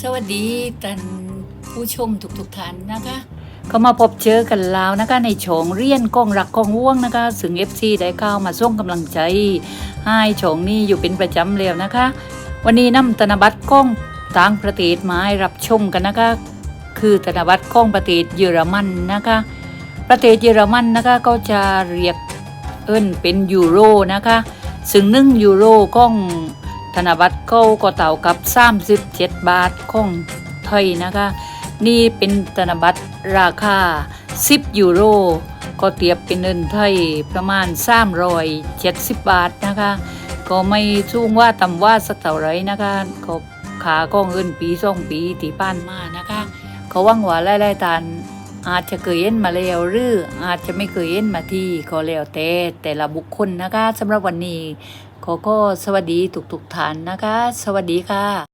สวัสดีท่านผู้ชมทุกๆท่านนะคะเขามาพบเจอกันแล้วนะคะในโฉงเรียนกองรักกองว่วงนะคะซึ่ง FC ได้เข้ามาส่งกำลังใจ ให้โฉงนี้อยู่เป็นประจำแล้วนะคะ วันนี้นำธนบัตรกล้องต่างประเทศมาให้รับชมกันนะคะ คือธนบัตรกล้องประเทศเยอรมันนะคะ ประเทศเยอรมันนะคะก็จะเรียกเอิ้นเป็นยูโรนะคะ ซึ่งหนึ่งยูโรกล้อง ธนบัตรเขาก็เต่ากับ37บาทของไทยนะคะ นี่เป็นธนบัตรราคา 10 ยูโร ก็เทียบเป็นเงินไทยประมาณ370บาทนะคะ ก็ไม่สูงว่าต่ำว่าสักเท่าไรนะคะก็ขาก็เงินปีสองปีที่ผ่านมานะคะเขาหวังหวาหลายๆตานอาจจะเคยเห็นมาแล้วหรืออาจจะไม่เคยเห็นมาที่ก็แล้วแต่แต่ละบุคคลนะคะสำหรับวันนี้ ขอก็สวัสดีทุกๆท่านนะคะ สวัสดีค่ะ